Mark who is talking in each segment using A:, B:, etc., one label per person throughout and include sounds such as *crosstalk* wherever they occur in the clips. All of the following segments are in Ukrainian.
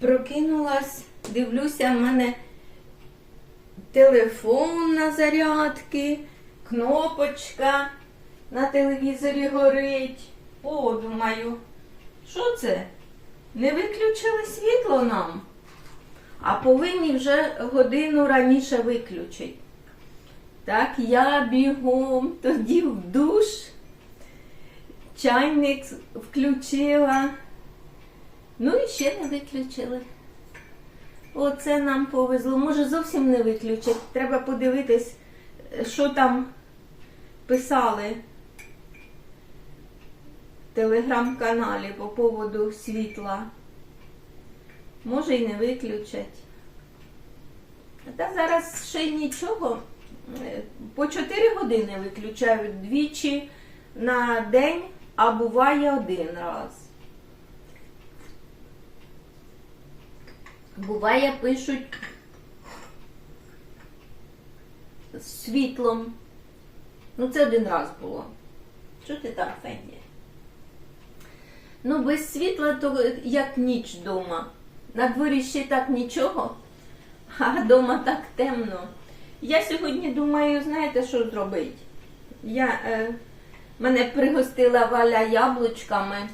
A: Прокинулась, дивлюся, в мене телефон на зарядки, кнопочка на телевізорі горить. О, думаю, що це? Не виключили світло нам, а повинні вже годину раніше виключити. Так, я бігом тоді в душ, чайник включила. Ну і ще не виключили. Оце нам повезло. Може зовсім не виключать. Треба подивитись, що там писали в телеграм-каналі по поводу світла. Може і не виключать. Та зараз ще нічого. Е, По 4 години виключають двічі на день, а буває один раз. Буває, пишуть з світлом. Ну, це один раз було. Що ти там, Фенді? Ну, без світла, то як ніч вдома. На дворі ще так нічого, а вдома так темно. Я сьогодні думаю, знаєте, що зробити? Я, е, мене пригостила валя яблучками.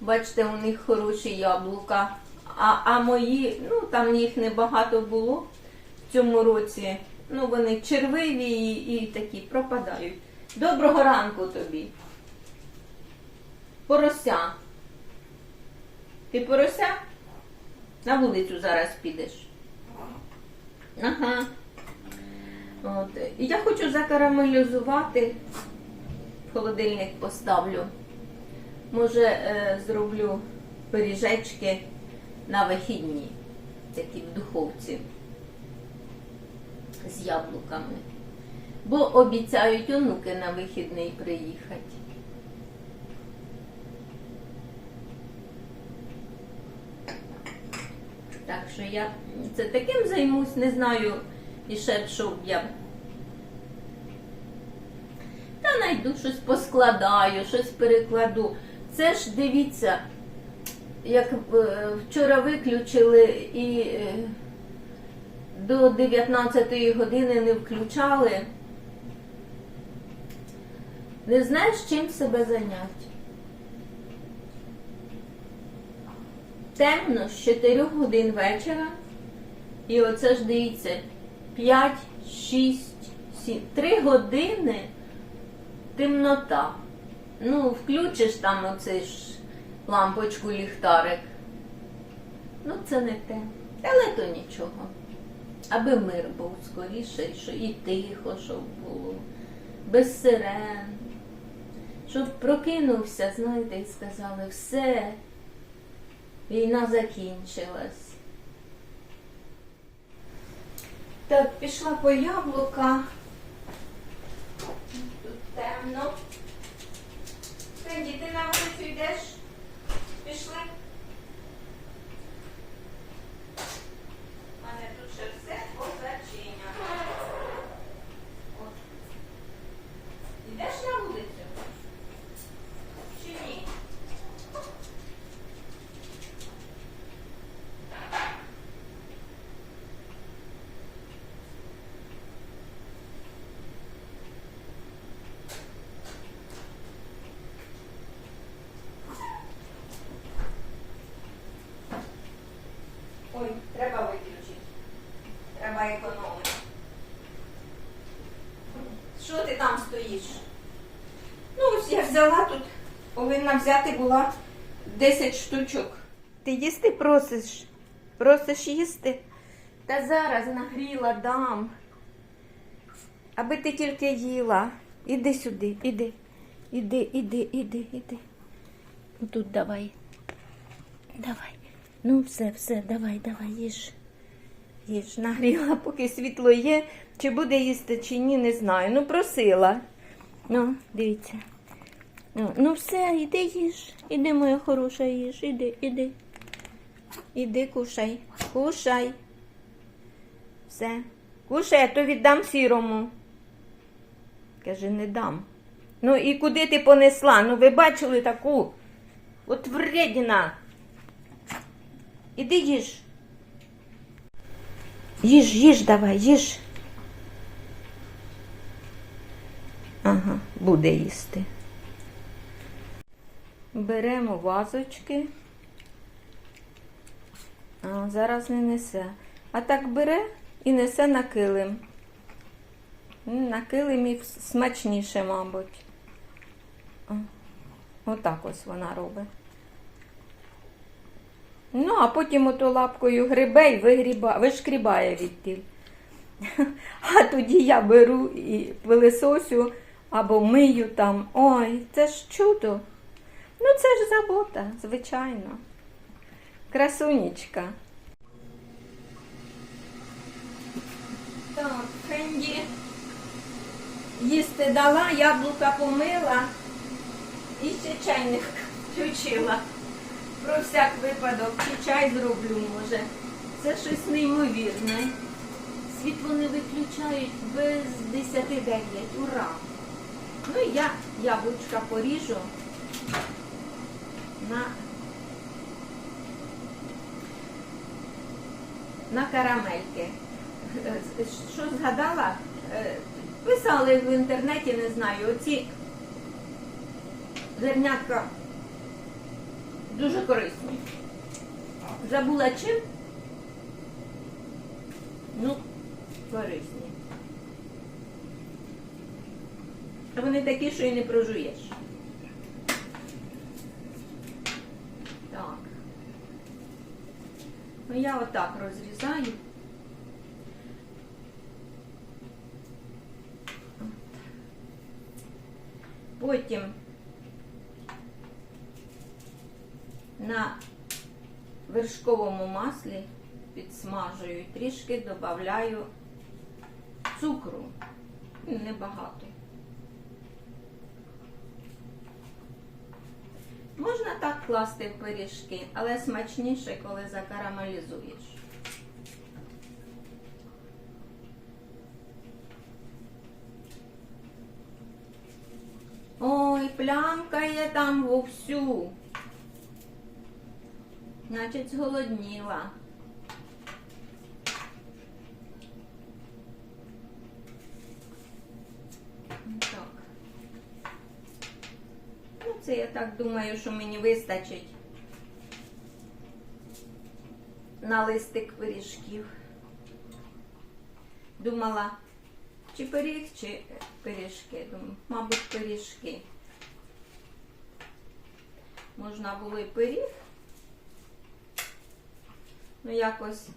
A: Бачите, у них хороші яблука. А, а мої, ну там їх небагато було в цьому році. Ну, вони червиві і, і такі пропадають. Доброго ранку тобі. Порося. Ти порося? На вулицю зараз підеш. Ага. От. Я хочу закарамелізувати. В холодильник поставлю. Може, е, зроблю пиріжечки на вихідні, такі в духовці з яблуками. Бо обіцяють онуки на вихідний приїхати. Так що я це таким займусь, не знаю і ще що б я. Та найду щось поскладаю, щось перекладу. Це ж дивіться, як е, вчора виключили і е, до 19 години не включали. Не знаєш, чим себе зайняти. Темно з 4 годин вечора. І оце ж дивіться, 5, 6, 7, 3 години темнота. Ну, включиш там оцей ж лампочку ліхтарик. Ну, це не те. Але то нічого. Аби мир був скоріше, і тихо, щоб було, без сирен. Щоб прокинувся, знаєте, і сказали, все, війна закінчилась. Так, пішла по яблука. Тут темно. Фенді, ти на вулицю йдеш? Пішли. У мене тут ще все позачиняно. От. Йдеш на вулицю? Чи ні? Ой, треба виключити. Треба економити. Що ти там стоїш? Ну, ось я взяла тут, повинна взяти була 10 штучок. Ти їсти просиш? Просиш їсти? Та зараз нагріла дам. Аби ти тільки їла. Іди сюди, іди. Іди, іди, іди, іди. Тут давай. Давай. Ну, все, все, давай, давай, їж. Їж, нагріла, поки світло є. Чи буде їсти, чи ні, не знаю. Ну, просила. Ну, дивіться. Ну, все, іди їж. Іди, моя хороша, їж. Іди, іди. Іди, кушай. Кушай. Все. Кушай, а то віддам сірому. Каже, не дам. Ну і куди ти понесла? Ну ви бачили таку? От вредіна. Іди їж. Їж, їж давай, їж. Ага, буде їсти. Беремо вазочки. А, зараз не несе. А так бере і несе на килим. На килимі смачніше, мабуть. Отак ось вона робить. Ну, а потім ото лапкою грибе і вигріба, вишкрібає відтіль. *laughs* А тоді я беру і пилисосю або мию там. Ой, це ж чудо. Ну, це ж забота, звичайно. Красунечка. Так, Фенді їсти дала, яблука помила і ще чайник включила. Про всяк випадок, чи чай зроблю, може. Це щось неймовірне. Світло не виключають без 10-9. Ура! Ну і я яблучка поріжу на, на карамельки. Що згадала? Е, Писали в інтернеті, не знаю, оці зернятка дуже корисні. Забула чим? Ну, корисні. Вони такі, що і не прожуєш. Так. Ну я отак розрізаю. Потім на вершковому маслі підсмажую, і трішки додаю цукру. Небагато. Можна так класти в пиріжки, але смачніше, коли закарамелізуєш. Ой, плямкає там вовсю. Значить, зголодніла. Так. Ну, це я так думаю, що мені вистачить на листик пиріжків. Думала, чи пиріг, чи пиріжки. Думаю, мабуть, пиріжки. Можна було і пиріг. Ну, якось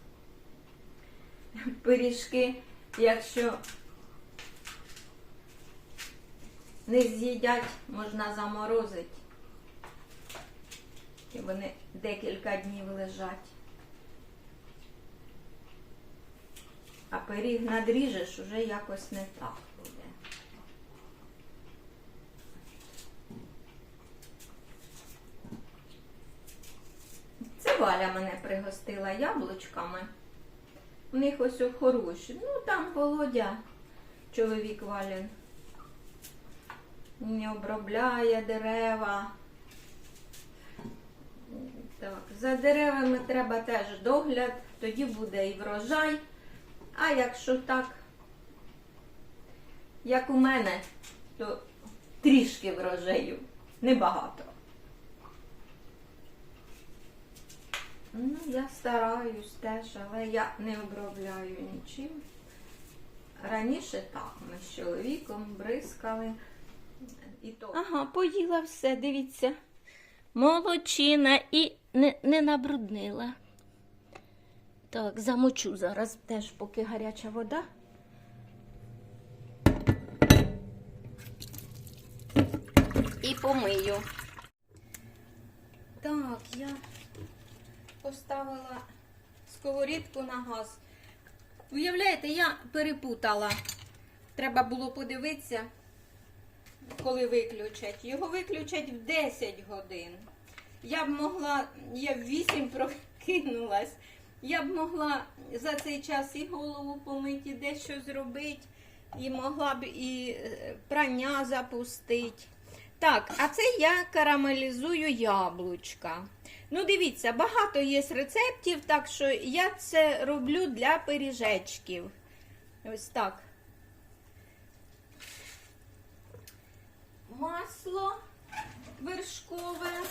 A: пиріжки, якщо не з'їдять, можна заморозити. І вони декілька днів лежать. А пиріг надріжеш, уже якось не так буде. Це Валя мене пригостила яблучками. У них ось хороші. Ну там Володя, чоловік Валін. Не обробляє дерева. Так, за деревами треба теж догляд, тоді буде і врожай. А якщо так, як у мене, то трішки врожаю, небагато. Ну, я стараюсь теж, але я не обробляю нічим. Раніше так, ми з чоловіком бризкали. І то.
B: Ага, поїла все, дивіться. Молодчина і не, не набруднила. Так, замочу зараз теж, поки гаряча вода. І помию.
A: Так, я поставила сковорідку на газ. Уявляєте, я перепутала. Треба було подивитися, коли виключать. Його виключать в 10 годин. Я б могла, я в 8 прокинулась. Я б могла за цей час і голову помити, і дещо зробити, і могла б і е, прання запустити. Так, а це я карамелізую яблучка. Ну, дивіться, багато є рецептів, так що я це роблю для пиріжечків. Ось так. Масло вершкове.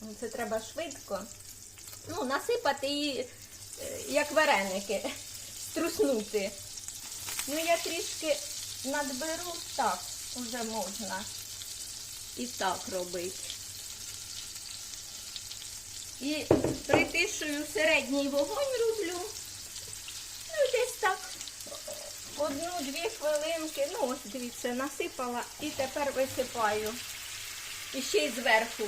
A: Ну, Це треба швидко. Ну, насипати і е, як вареники, струснути. Ну, я трішки надберу, так, вже можна і так робити. І притишую середній вогонь роблю. Ну, десь так одну-дві хвилинки. Ну, ось дивіться, насипала і тепер висипаю. І ще й зверху.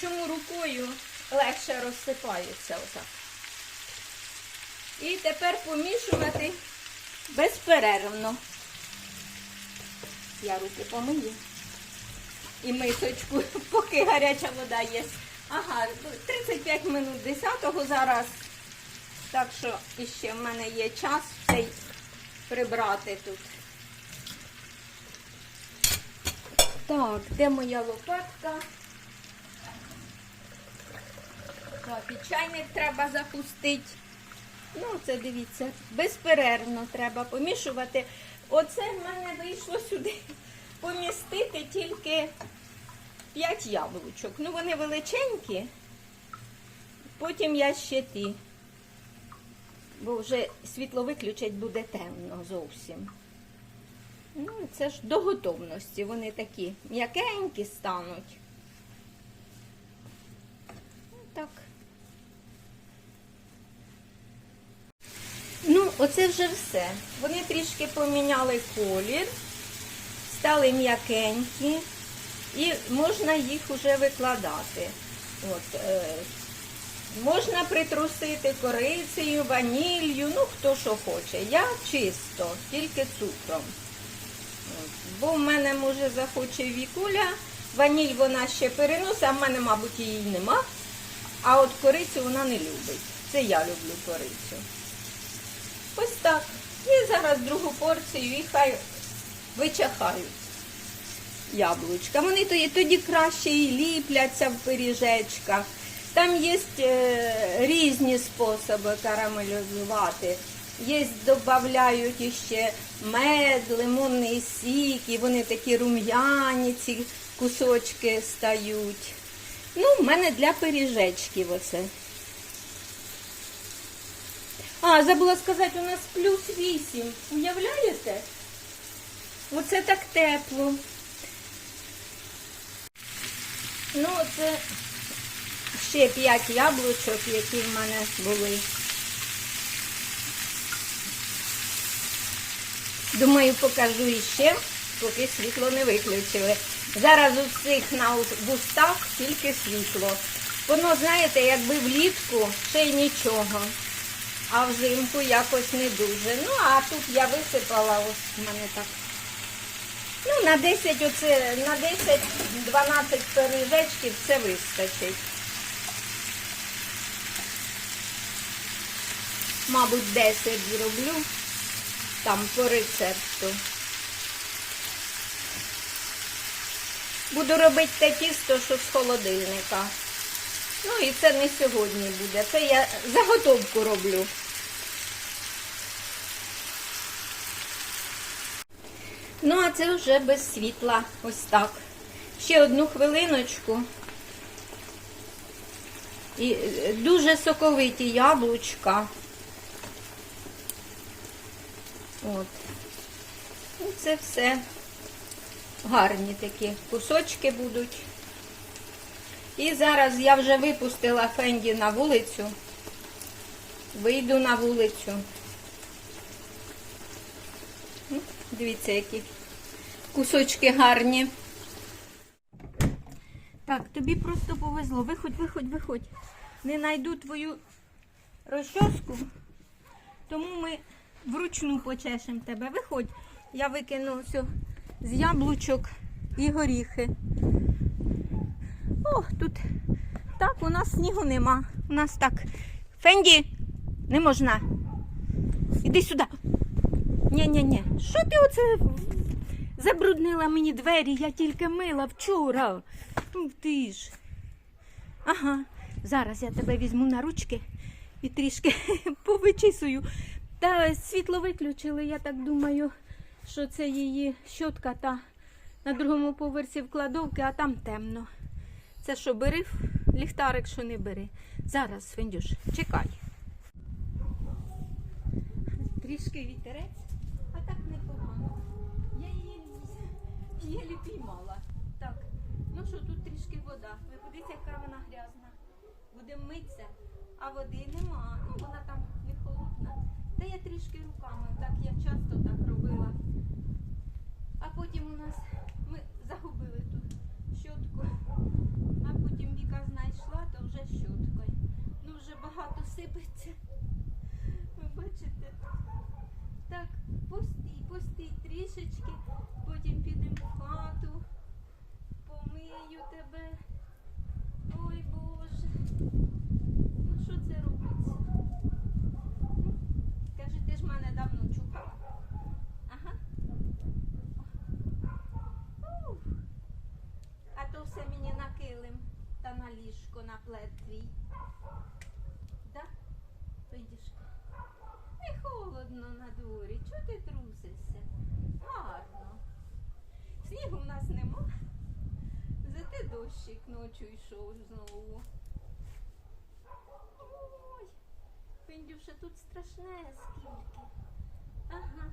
A: Чому рукою легше розсипається отак. І тепер помішувати безперервно. Я руки помию. І мисочку, *laughs* поки гаряча вода є. Ага, 35 минут 10-го зараз. Так що іще в мене є час цей прибрати тут. Так, де моя лопатка? Так, і чайник треба запустити. Ну, це дивіться, безперервно треба помішувати. Оце в мене вийшло сюди *laughs* помістити тільки 5 яблучок. Ну, вони величенькі. Потім я ще ті. Бо вже світло виключать буде темно зовсім. Ну, це ж до готовності. Вони такі м'якенькі стануть. Ну, Так. Ну, оце вже все. Вони трішки поміняли колір, стали м'якенькі, і можна їх уже викладати. От, е, можна притрусити корицею, ваніллю, ну хто що хоче. Я чисто, тільки цукром. Бо в мене, може, захоче вікуля. Ваніль вона ще переносить, а в мене, мабуть, її нема. А от корицю вона не любить. Це я люблю корицю. Ось так. І зараз другу порцію і хай вичахають яблучка. Вони тоді краще і ліпляться в пиріжечках. Там є е, різні способи карамелізувати. Є, додають іще мед, лимонний сік, і вони такі рум'яні, ці кусочки стають. Ну, в мене для пиріжечків оце. А, забула сказати, у нас плюс 8. Уявляєте? Оце так тепло. Ну, це ще 5 яблучок, які в мене були. Думаю, покажу іще, поки світло не виключили. Зараз у всіх на вустах тільки світло. Воно, знаєте, якби влітку ще й нічого а взимку якось не дуже. Ну, а тут я висипала, ось в мене так. Ну, на 10 оце, на 10-12 пиріжечків все вистачить. Мабуть, 10 зроблю там по рецепту. Буду робити те тісто, що з холодильника. Ну і це не сьогодні буде. Це я заготовку роблю. Ну, а це вже без світла. Ось так. Ще одну хвилиночку. І е, дуже соковиті яблучка. От. І це все гарні такі кусочки будуть. І зараз я вже випустила Фенді на вулицю. Вийду на вулицю. Ну, Дивіться, які кусочки гарні. Так, тобі просто повезло. Виходь, виходь, виходь. Не знайду твою розчоску, тому ми вручну почешемо тебе. Виходь. Я викину все з яблучок і горіхи. О, тут так, у нас снігу нема. У нас так. Фенді, не можна. Іди сюди. Ні-ні-ні. Що ти оце
B: Забруднила мені двері, я тільки мила вчора. Ти ж. Ага, зараз я тебе візьму на ручки і трішки *laughs* повичисую. Та світло виключили, я так думаю, що це її щотка та на другому поверсі в кладовки, а там темно. Це що, бери ліхтарик, що не бери. Зараз, Фендюш, чекай. Трішки вітерець, а так непогано. Я її єлі піймала. Так, ну що, тут трішки вода. Ви подивіться, яка вона грязна. Будемо митися, а води нема. Ну, вона там не холодна. Та я трішки руками, так я часто так робила. А потім у нас ми загубили ту щотку. А потім Віка знайшла, то вже щоткою. Ну вже багато сипеться. Ви бачите? Так, постій, постій трішечки, потім підемо в хату, помию тебе. Ой Боже. Ну що це робиться? Ну, Каже, ти ж мене давно чухала. Ага. Ух. А то все мені на килим та на ліжко, на плед твій. Да? Видиш? Не холодно на дворі. Чого ти трусишся? Гарно. Снігу в нас нема. Зате дощик ночі йшов знову. Ой, Пендюша, тут страшне скільки. Ага.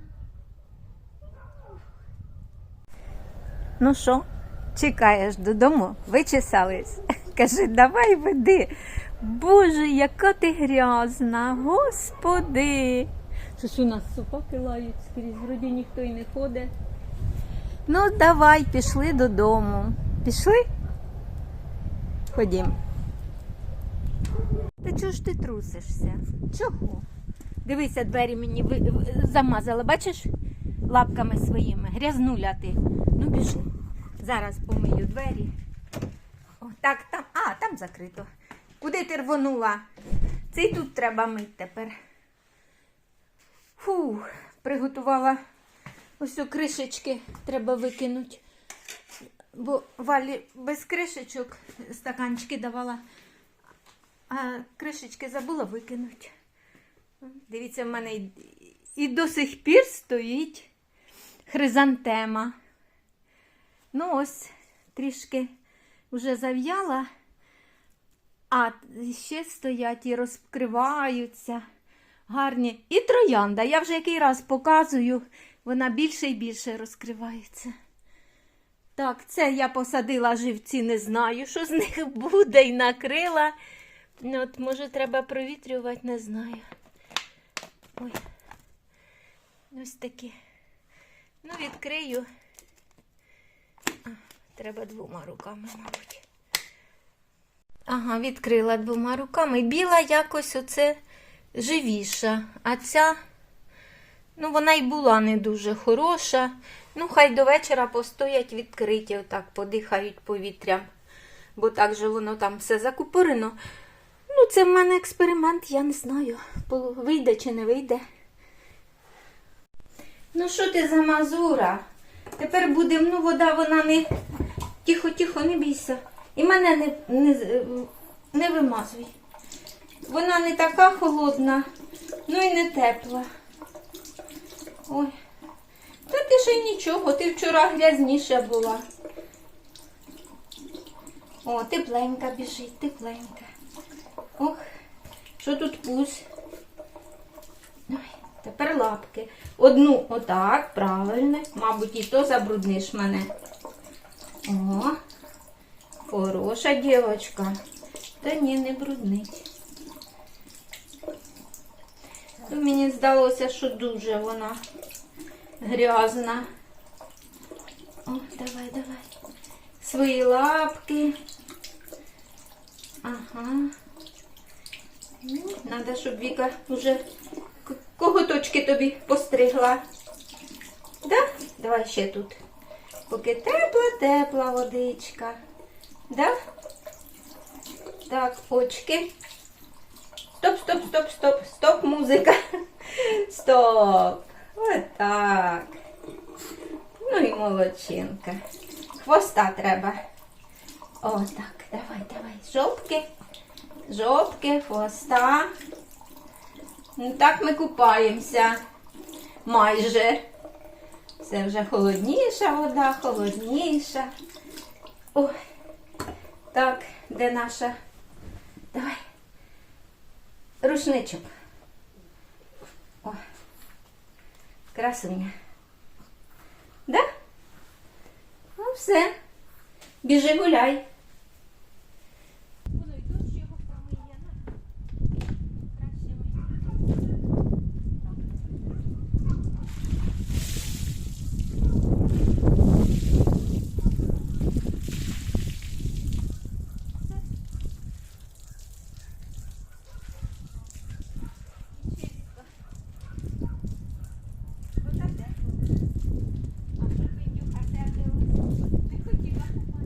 B: Ну що, чекаєш додому? Вичесались? Кажи, давай веди. Боже, яка ти грязна, господи. Щось у нас собаки лають скрізь, вроді ніхто й не ходить. Ну, давай, пішли додому. Пішли? Ходім. Та чого ж ти трусишся? Чого? Дивися, двері мені замазала, бачиш? Лапками своїми. Грязнуля ти. Ну, біжи. Зараз помию двері. Так, там. А, там закрито. Куди ти рвонула? Це й тут треба мить тепер. Фух, приготувала ось у кришечки треба викинути. Бо валі без кришечок стаканчики давала, а кришечки забула викинути. Дивіться, в мене і до сих пір стоїть хризантема. Ну, ось трішки вже зав'яла, а ще стоять і розкриваються. Гарні. І троянда. Я вже який раз показую, вона більше і більше розкривається. Так, це я посадила живці, не знаю, що з них буде, і накрила. Ну, от, може, треба провітрювати, не знаю. Ой. Ось такі. Ну, відкрию. Треба двома руками, мабуть. Ага, відкрила двома руками. Біла якось оце живіша. А ця, ну, вона й була не дуже хороша. Ну, хай до вечора постоять відкриті, отак подихають повітрям. Бо так же воно там все закупорено. Ну, це в мене експеримент, я не знаю, вийде чи не вийде. Ну, що ти за мазура? Тепер буде, ну, вода, вона не. Тихо, тихо, не бійся. І мене не, не, не вимазуй. Вона не така холодна, ну і не тепла. Ой. Та ти ще й нічого, ти вчора грязніша була. О, тепленька біжить, тепленька. Ох, що тут пусь? Ой, тепер лапки. Одну отак, правильно. Мабуть, і то забрудниш мене. О, хороша дівчинка. Та ні, не бруднить. Ну, мені здалося, що дуже вона грязна. О, давай, давай. Свої лапки. Ага. Ну, Надо, щоб Віка вже коготочки тобі постригла. Да? Давай ще тут. Поки тепла-тепла водичка. Да? Так, очки. Стоп, стоп, стоп, стоп, стоп, музика. Стоп. Отак.
A: Ну і молодчинка. Хвоста треба. О, так, давай, давай. Жовтки. Жовтки, хвоста. Ну так ми купаємося. Майже. Це вже холодніша вода, холодніша. Ой. Так, де наша? Давай. Рушничок. О. Красуня. Да? Ну все. Біжи гуляй.
B: Воно й дощ його промиє. Краще мити. Не хотіла купати.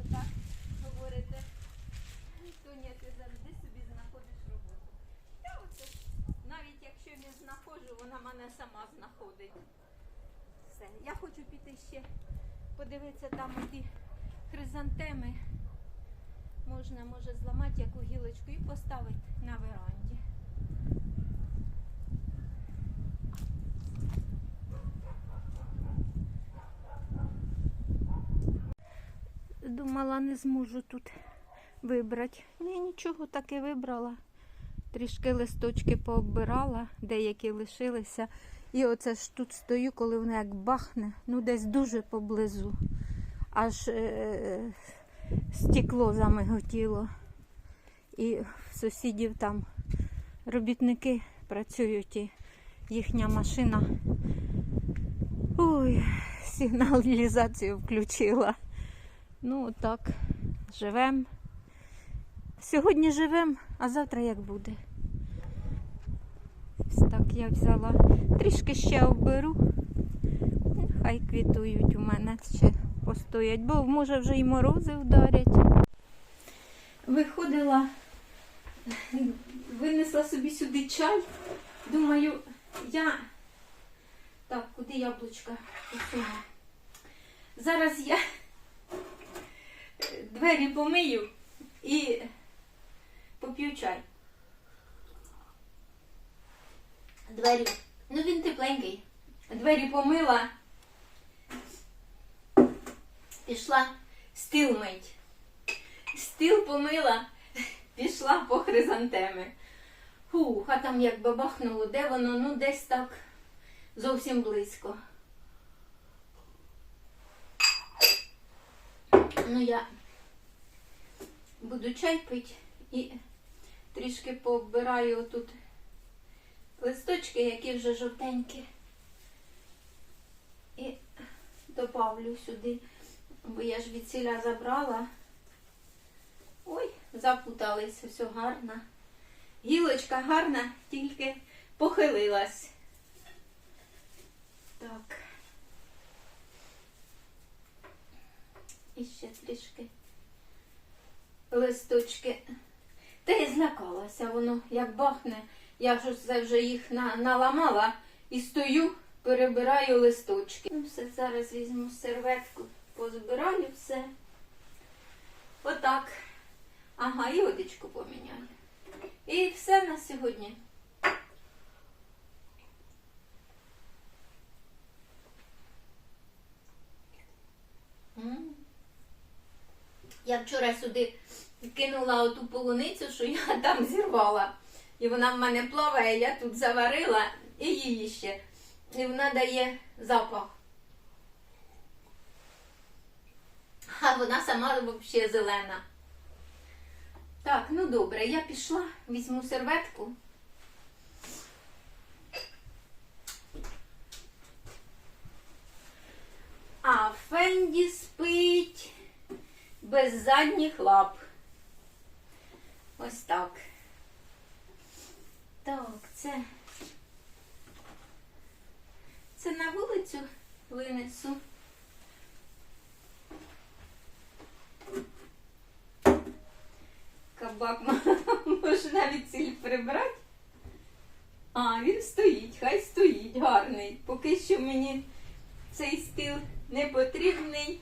B: Отак говорите. Тоня, ти завжди собі знаходиш роботу. Я оце, навіть якщо не знаходжу, вона мене сама знаходить. Все. Я хочу піти ще подивитися там оті хризантеми. Можна, може, зламати яку гілочку і поставити на веранді. Думала, не зможу тут вибрати. Ні, нічого таки вибрала. Трішки листочки пооббирала, деякі лишилися. І оце ж тут стою, коли воно як бахне, ну десь дуже поблизу. Аж е- стекло замиготіло. І сусідів там робітники працюють, і їхня машина. Ой, сигналізацію включила. Ну, так, живемо. Сьогодні живемо, а завтра як буде. Ось так я взяла. Трішки ще оберу. Хай квітують у мене ще постоять, бо може вже й морози вдарять. Виходила, винесла собі сюди чай. Думаю, я. Так, куди яблучка посуну? Зараз я двері помию і поп'ю чай. Двері. Ну він тепленький. Двері помила. Пішла стіл мить. Стіл помила, пішла по хризантеми. Фух, а там як бабахнуло, де воно? Ну десь так зовсім близько. Ну, я буду чай пити і трішки пооббираю тут листочки, які вже жовтенькі. І добавлю сюди, бо я ж від ціля забрала. Ой, запутались, все гарно. Гілочка гарна, тільки похилилась. Так. І ще трішки листочки. Та я злякалася, воно як бахне. Я вже це вже їх на, наламала і стою, перебираю листочки. Ну, все, зараз візьму серветку, позбираю все. Отак. Ага, і водичку поміняю. І все на сьогодні. Я вчора сюди кинула оту полуницю, що я *laughs* там зірвала. І вона в мене плаває, я тут заварила і її ще. І вона дає запах. А вона сама взагалі зелена. Так, ну добре, я пішла, візьму серветку.
A: А Фенді спить без задніх лап. Ось так. Так, це. Це на вулицю винесу. Кабак *laughs* може навіть ціль прибрати. А, він стоїть, хай стоїть, гарний. Поки що мені цей стіл не потрібний.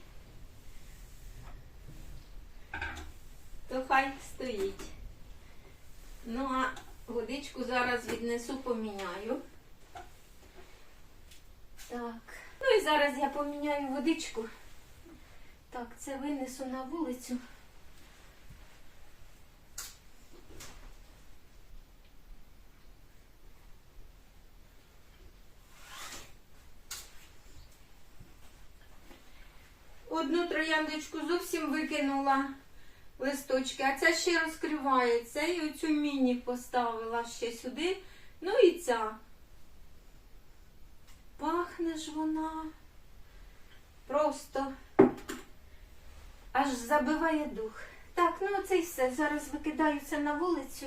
A: То хай стоїть. Ну, а водичку зараз віднесу, поміняю. Так. Ну і зараз я поміняю водичку. Так, це винесу на вулицю. Одну трояндочку зовсім викинула листочки, а ця ще розкривається. І оцю міні поставила ще сюди. Ну і ця. Пахне ж вона. Просто аж забиває дух. Так, ну це й все. Зараз викидаю це на вулицю.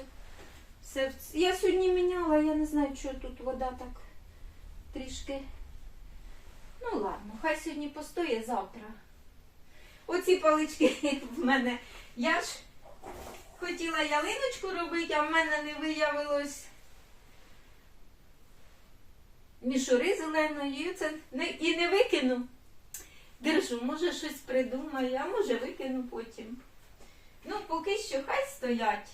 A: Все. Я сьогодні міняла, я не знаю, чого тут вода так трішки. Ну ладно, хай сьогодні постоє завтра. Оці палички *laughs* в мене. Я ж хотіла ялиночку робити, а в мене не виявилось мішури зеленої. Це не, і не викину. Держу, може щось придумаю, а може викину потім. Ну, поки що хай стоять.